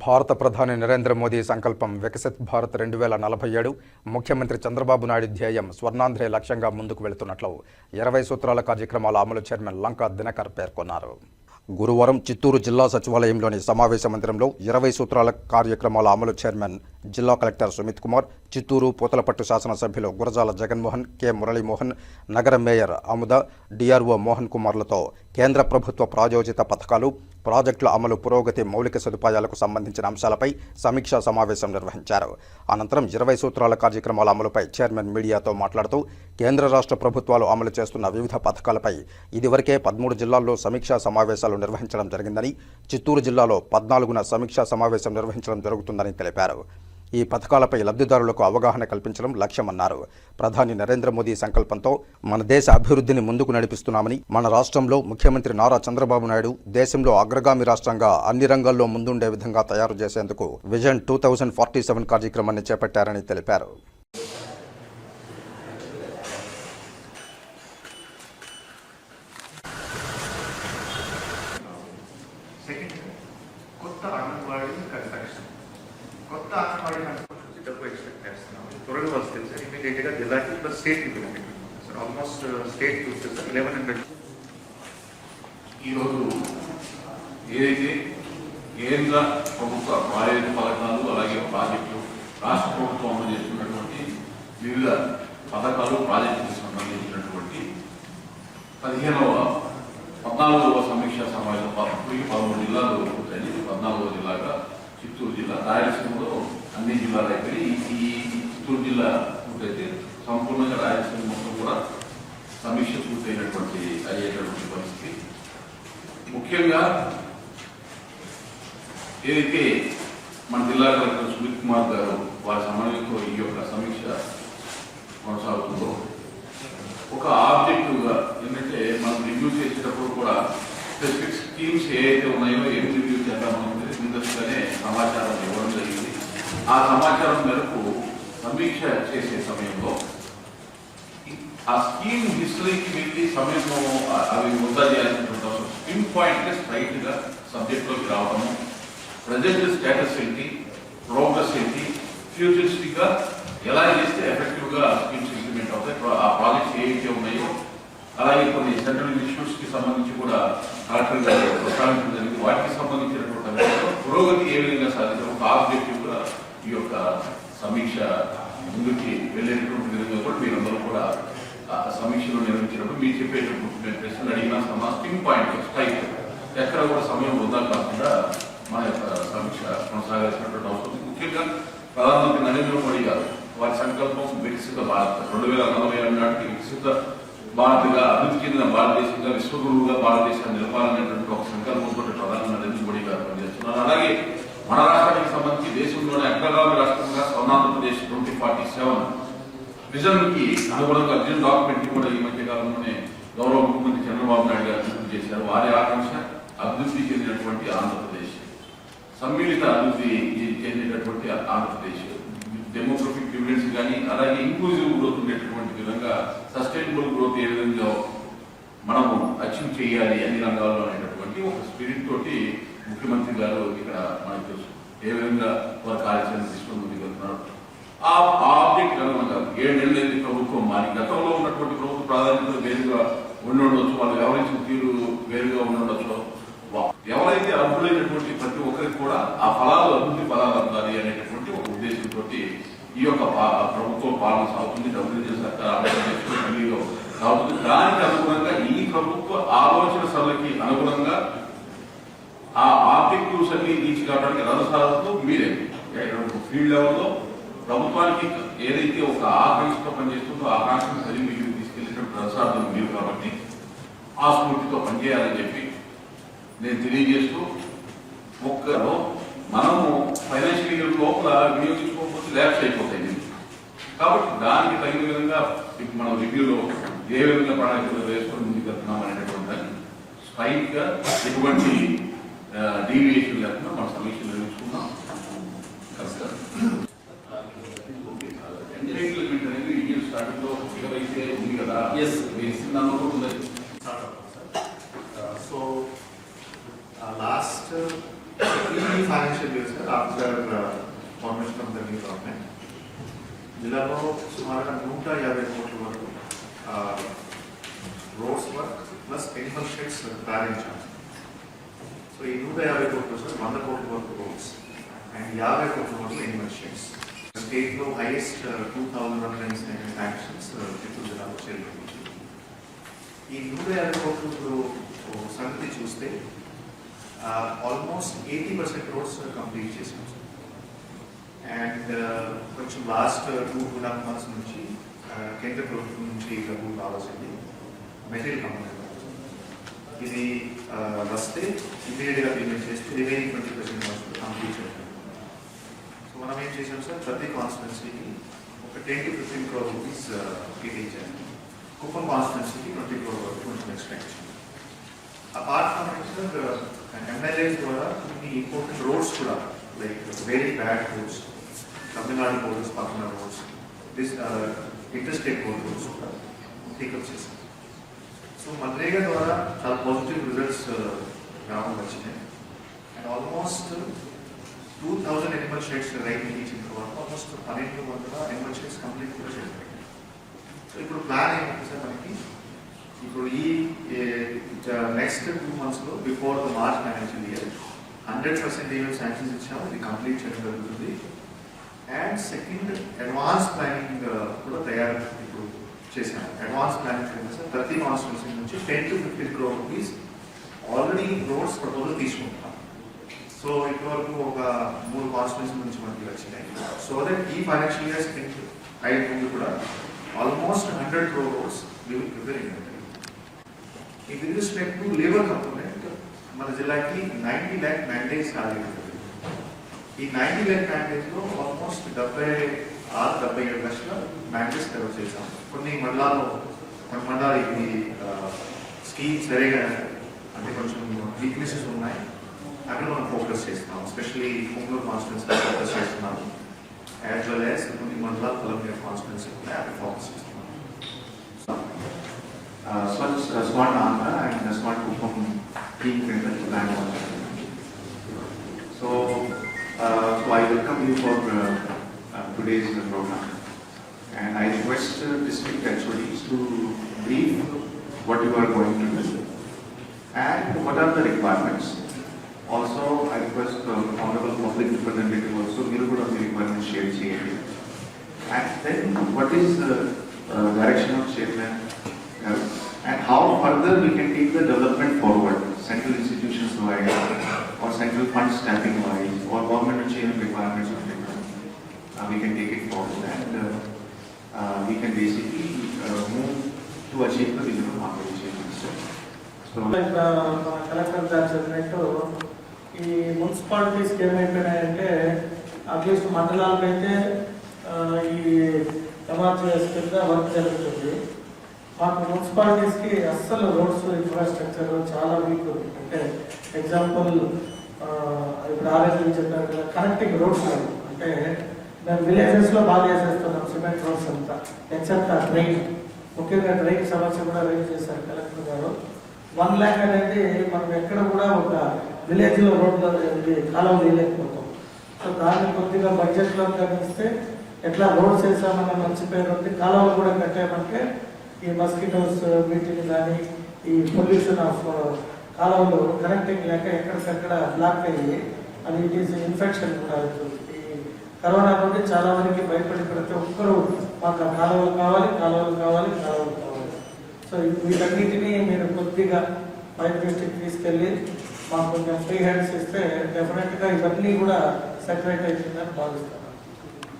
భారత ప్రధాని నరేంద్ర మోదీ సంకల్పం వికసిత్ భారత్ రెండు వేల నలభై ఏడు. ముఖ్యమంత్రి చంద్రబాబు నాయుడు ధ్యేయం స్వర్ణాంధ్రే లక్ష్యంగా ముందుకు వెళుతున్నట్లు ఇరవై సూత్రాల కార్యక్రమాల అమలు చైర్మన్ లంకా దినకర్ పేర్కొన్నారు. గురువారం చిత్తూరు జిల్లా సచివాలయంలోని సమావేశ మందిరంలో ఇరవై సూత్రాల కార్యక్రమాల అమలు చైర్మన్ జిల్లా కలెక్టర్ సుమిత్ కుమార్ చిత్తూరు పూతలపట్టు శాసనసభ్యులు గురజాల జగన్మోహన్ కె. మురళీమోహన్ నగర మేయర్ అముద డిఆర్ఓ మోహన్ కుమార్లతో కేంద్ర ప్రభుత్వ ప్రాయోజిత పథకాలు ప్రాజెక్టుల అమలు పురోగతి మౌలిక సదుపాయాలకు సంబంధించిన అంశాలపై సమీక్షా సమావేశం నిర్వహించారు. అనంతరం ఇరవై సూత్రాల కార్యక్రమాల అమలుపై చైర్మన్ మీడియాతో మాట్లాడుతూ కేంద్ర రాష్ట్ర ప్రభుత్వాలు అమలు చేస్తున్న వివిధ పథకాలపై ఇదివరకే పదమూడు జిల్లాల్లో సమీక్షా సమావేశాలు నిర్వహించడం జరిగిందని చిత్తూరు జిల్లాలో పద్నాలుగున సమీక్షా సమావేశం నిర్వహించడం జరుగుతుందని తెలిపారు. ఈ పథకాలపై లబ్ధిదారులకు అవగాహన కల్పించడం లక్ష్యమన్నారు. ప్రధాని నరేంద్ర మోదీ సంకల్పంతో మన దేశ అభివృద్ధిని ముందుకు నడిపిస్తున్నామని మన రాష్ట్రంలో ముఖ్యమంత్రి నారా చంద్రబాబు నాయుడు దేశంలో అగ్రగామి రాష్ట్రంగా అన్ని రంగాల్లో ముందుండే విధంగా తయారు చేసేందుకు vision two thousand forty seven కార్యక్రమాన్ని చేపట్టారని తెలిపారు. స్టేట్ సార్ ఆల్మోస్ట్ స్టేట్ చూస్తే సార్ లెవెన్ హండ్రెడ్ ఈరోజు ఏదైతే కేంద్ర ప్రభుత్వ ప్రాయోజిత పథకాలు అలాగే ప్రాజెక్టులు రాష్ట్ర ప్రభుత్వం అమలు చేస్తున్నటువంటి వివిధ పథకాలు ప్రాజెక్టులకు సంబంధించినటువంటి పదిహేనవ పద్నాలుగవ సమీక్షా సమావేశం ఇప్పటికి పదమూడు జిల్లాలు పూర్తయింది. పద్నాలుగవ జిల్లాగా చిత్తూరు జిల్లా రాయలసీమలో అన్ని జిల్లాలు అయిపోయి ఈ ఈ చిత్తూరు జిల్లా పూర్తయితే సంపూర్ణంగా రాయలసీమ మొత్తం కూడా సమీక్ష పూర్తయినటువంటి అయ్యేటటువంటి పరిస్థితి. ముఖ్యంగా ఏదైతే మన జిల్లా కలెక్టర్ సుమిత్ కుమార్ గారు వారి సమన్వయంతో ఈ యొక్క సమీక్ష కొనసాగుతుందో ఒక ఆబ్జెక్టివ్గా ఏంటంటే మనం రివ్యూ చేసేటప్పుడు కూడా స్పెసిఫిక్ స్కీమ్స్ ఏవైతే ఉన్నాయో ఏం రివ్యూ చేద్దామని ముందస్తుగానే సమాచారం ఇవ్వడం జరిగింది. ఆ సమాచారం మేరకు సమీక్ష చేసే సమయంలో ఆ స్కీమ్ హిస్టరీకి వెళ్ళి సమయంలో అవి ముద్దా చేయాల్సినటువంటి అవసరం స్కీమ్ పాయింట్ స్ట్రైట్గా సబ్జెక్ట్లోకి రావడము ప్రజెంట్ స్టేటస్ ఏంటి ప్రోగ్రెస్ ఏంటి ఫ్యూచరిస్టిక్గా ఎలా చేస్తే ఎఫెక్టివ్గా స్కీమ్స్ ఇంప్లిమెంట్ అవుతాయి ఆ ప్రాజెక్ట్స్ ఏవైతే ఉన్నాయో అలాగే కొన్ని సెంట్రల్ ఇన్స్టిట్యూట్స్కి సంబంధించి కూడా కలెక్టర్ గారు ప్రస్తావించడం జరిగింది. వాటికి సంబంధించినటువంటి పురోగతి ఏ విధంగా సాధించడం ఒక ఆబ్జెక్టివ్గా ఈ యొక్క సమీక్ష ముందుకి వెళ్ళేటటువంటి విధంగా కూడా మీరందరూ కూడా ఆ సమీక్షలో నిర్వహించినప్పుడు మీరు చెప్పేటప్పుడు నేను ప్రశ్నలు అడిగిన సమా స్టింగ్ పాయింట్ స్ట్రైక్ ఎక్కడ కూడా సమయం వృధా కాకుండా మన యొక్క సమీక్ష కొనసాగాల్సినటువంటి అవసరం ముఖ్యంగా ప్రధానమంత్రి నరేంద్ర మోడీ గారు వారి సంకల్పం వికసిత భారత్. రెండు వేల నలభై ఏడు నాటికి వికసిత భారత్గా అభివృద్ధి చెందిన భారతదేశంగా విశ్వగురువుగా భారతదేశాన్ని నిలపాలనేటువంటి ఒక సంకల్పంతో ప్రధాని నరేంద్ర మోడీ గారు పనిచేస్తున్నారు అలాగే మన రాష్ట్రానికి సంబంధించి దేశంలోనే అగ్రగామి రాష్ట్రంగా స్వర్ణాంధ్రప్రదేశ్ ట్వంటీ ఫార్టీ సెవెన్ రిజర్వ్కి అనుగుణంగా విజన్ డాక్యుమెంట్ కూడా ఈ మధ్య కాలంలోనే గౌరవ ముఖ్యమంత్రి చంద్రబాబు నాయుడు గారు అభివృద్ధి చేశారు. వారి ఆకాంక్ష అభివృద్ధి చెందినటువంటి ఆంధ్రప్రదేశ్. సమ్మిళిత అభివృద్ధి చెందినటువంటి ఆంధ్రప్రదేశ్. డెమోగ్రఫిక్ డివిడెన్స్ కానీ అలాగే ఇంక్లూజివ్ గ్రోత్ ఉండేటటువంటి విధంగా సస్టైనబుల్ గ్రోత్ ఏ విధంగా మనము అచీవ్ చేయాలి అన్ని రంగాల్లో అనేటటువంటి ఒక స్పిరిట్ తోటి ముఖ్యమంత్రి గారు ఇక్కడ మనకు తెలుసు ఏ విధంగా వారు కార్యాచరణ ఫలాలు అభివృద్ధి ఫలాలు అందాలి అనేటటువంటి ఒక ఉద్దేశంతో ఈ యొక్క ప్రభుత్వం పాలన సాగుతుంది. డబ్ల్యూజీ సర్కార్ ఢిల్లీలో సాగుతుంది. దానికి అనుగుణంగా ఈ ప్రభుత్వ ఆలోచన సభలకి అనుగుణంగా ఆ ఆబ్జెక్టివ్స్ అన్ని రీచ్ కావడానికి రథసారథులు మీరే ఫీల్డ్ లెవెల్లో ప్రభుత్వానికి ఏదైతే ఒక ఆకాంక్షతో పనిచేస్తుందో ఆకాంక్షను కలిగి మీరు తీసుకెళ్ళేటప్పుడు రథసారథులు మీరు కాబట్టి ఆ స్ఫూర్తితో పనిచేయాలని చెప్పి నేను తెలియజేస్తూ ఒక్కరు మనము ఫైనాన్షియల్ ఇయర్ లోపల వినియోగించుకోకపోతే ల్యాబ్స్ అయిపోతాయి. కాబట్టి దానికి తగిన విధంగా ఇప్పుడు మనం రివ్యూలో ఏ విధంగా ప్రణాళికలు వేసుకొని ముందుకు వెళ్తున్నాం దాన్ని స్ట్రైట్గా ఎటువంటి డీవియేషన్ లేకుండా మన సమీక్ష నిర్వహించుకున్నాం నమస్కారం ఎంటర్టైన్మెంట్ అనేది ఇయర్ స్టార్టింగ్లో ఏదైతే ఉంది కదా. Yes. మీరు ఇచ్చిన దానిలో కూడా ఉంది. Start up, sir. Uh, So, uh, last uh, three financial years year sir after formation of the new government జిల్లాలో సుమారుగా నూట యాభై కోట్ల వరకు roads work plus animal sheds ప్రారంభించాం సో ఈ నూట యాభై కోట్లు సార్ వంద కోట్ల వరకు రోడ్స్ అండ్ యాభై కోట్ల వరకు ఎనిమల్ షెడ్స్ స్టేట్లో highest two thousand one nine seven actions Chittoor జిల్లాలో చేరుకుంది ఈ నూట యాభై కోట్లు ఇప్పుడు సంగతి చూస్తే almost eighty percent roads complete చేసాం సార్ అండ్ కొంచెం last two two and half months నుంచి uh, కేంద్ర ప్రభుత్వం నుంచి డబ్బు కావాల్సింది మెటీరియల్ కంపెనీ ఇది uh, వస్తే ఇమీడియట్గా పేమెంట్ చేస్తే రిమైనింగ్ ట్వంటీ పర్సెంట్ కంప్లీట్ చేయాలి సో మనం ఏం చేసాం సార్? ప్రతి కాన్స్టిట్యున్సీకి ఒక ten to fifteen crore rupees కేటాయించాను Kuppam కాన్స్టిట్యున్సీకి ట్వంటీ క్రోర్ వరకు కొంచెం extra apart from sir MLAs ద్వారా కొన్ని ఇంపార్టెంట్ రోడ్స్ కూడా like very bad roads Tamil Nadu roads పక్కన roads this interstate road roads కూడా టేకప్ చేశాం సో మన్రేగా ద్వారా చాలా పాజిటివ్ రిజల్ట్స్ రావడం వచ్చినాయి and almost two thousand animal sheds right ఇచ్చిన తర్వాత ఆల్మోస్ట్ పన్నెండు వందల ఎనిమల్ షేడ్స్ కంప్లీట్ కూడా చేశారు సో ఇప్పుడు ప్లాన్ ఏంటంటే సార్ మనకి ఇప్పుడు ఈ నెక్స్ట్ టూ మంత్స్లో before the March financial year hundred percent ఏమేమి శాంక్షన్స్ ఇచ్చామో అది కంప్లీట్ చేయడం జరుగుతుంది. అండ్ సెకండ్ అడ్వాన్స్ ప్లానింగ్ కూడా తయారు ఇప్పుడు చేశాము. అడ్వాన్స్ ప్లానింగ్ కింద సార్ ప్రతి కాన్స్టిట్యూన్సీ నుంచి ten to fifteen crore rupees already roads proposal తీసుకుంటున్నాం. సో ఇప్పటివరకు ఒక మూడు కాన్స్టిట్యూన్సీ నుంచి మనకి వచ్చినాయి. సో దట్ ఈ ఫైనాన్షియల్ ఇయర్స్ ఐదు ముందు కూడా almost hundred crore roads will prepare ఈ with respect to labour component మన జిల్లాకి నైన్టీ ల్యాక్ మ్యాండేట్స్ ఖాళీ ఉంటుంది ఈ నైన్టీ ల్యాక్ మ్యాండేట్స్ లో ఆల్మోస్ట్ డెబ్బై ఆరు డెబ్బై ఏడు లక్షల మ్యాండేట్స్ కవర్ చేశాం కొన్ని మండలాల్లో కొన్ని మండలాలు ఇది స్కీమ్ సరిగా అంటే కొంచెం వీక్నెసెస్ ఉన్నాయి అక్కడ మనం ఫోకస్ చేస్తున్నాం ఎస్పెషల్లీ కుంగూరు కాన్స్టిట్యూన్సీ ఫోకస్ చేస్తున్నాం యాజ్ వెల్ యాజ్ కొన్ని మండలాలు పొలంగా కాన్స్టిట్యూన్సీ ఉన్నాయి అక్కడ ఫోకస్ చేస్తున్నాం small, uh, small armor and a small being to land so, uh, so I welcome you for uh, uh, today's program. And I request uh, district actually to brief what you are going to do and what are the requirements. Also, I request um, Honorable Public Representative also, Nirugud on the requirements shared here. And then, what is the uh, direction of chairman and how further we can take the development forward, central institutions wise or central funds tapping wise or government and chain requirements of different. Uh, we can take it forward and uh, uh, we can basically uh, move to achieve the vision of market achievements. So, ఇక్కడ మన collector గారు చెప్పినట్టు ఈ మున్సిపాలిటీస్కి ఏమైపోయినాయంటే at least మండలాలకైతే ఆ, ఈ MRTS కింద work జరుగుతుంది మాకు మున్సిపాలిటీస్కి అస్సలు రోడ్స్ ఇన్ఫ్రాస్ట్రక్చర్ చాలా వీక్. అంటే ఎగ్జాంపుల్ ఇప్పుడు ఆర్ఎస్ చెప్పారు కదా కనెక్టింగ్ రోడ్స్ లేవు అంటే మేము విలేజెస్లో బాగా చేసేస్తున్నాం సిమెంట్ రోడ్స్ అంతా. ఎక్సెప్ట్ ఆ ట్రైన్ ముఖ్యంగా ట్రైన్ సమస్య కూడా రేజ్ చేశారు కలెక్టర్ గారు. వన్ ల్యాక్ అనేది మనం ఎక్కడ కూడా ఒక విలేజ్లో రోడ్లు అనేది కాలం వేయలేకపోతాం సో దాన్ని కొద్దిగా బడ్జెట్లో లో ఎట్లా రోడ్స్ వేసామన్న మంచి పేరు ఉంది కాలువలు కూడా కట్టామంటే ఈ మస్కిటోస్ uh, వీటిని కానీ ఈ పొల్యూషన్ ఆఫ్ uh, కాలువలు కనెక్టింగ్ లేక ఎక్కడికక్కడ బ్లాక్ అయ్యి అది ఇట్ ఈస్ ఇన్ఫెక్షన్ కూడా అవుతుంది. ఈ కరోనా నుండి చాలా మందికి భయపడి ప్రతి ఒక్కరూ మాకు కాలువలు కావాలి కాలువలు కావాలి కాలువలు కావాలి. సో వీటన్నిటినీ మీరు కొద్దిగా పైప్ డిస్ట్రిక్ట్ తీసుకెళ్ళి మాకు కొంచెం ఫ్రీ హ్యాండ్స్ ఇస్తే డెఫినెట్గా ఇవన్నీ కూడా సెటరేట్ అవుతుందని భావిస్తాం.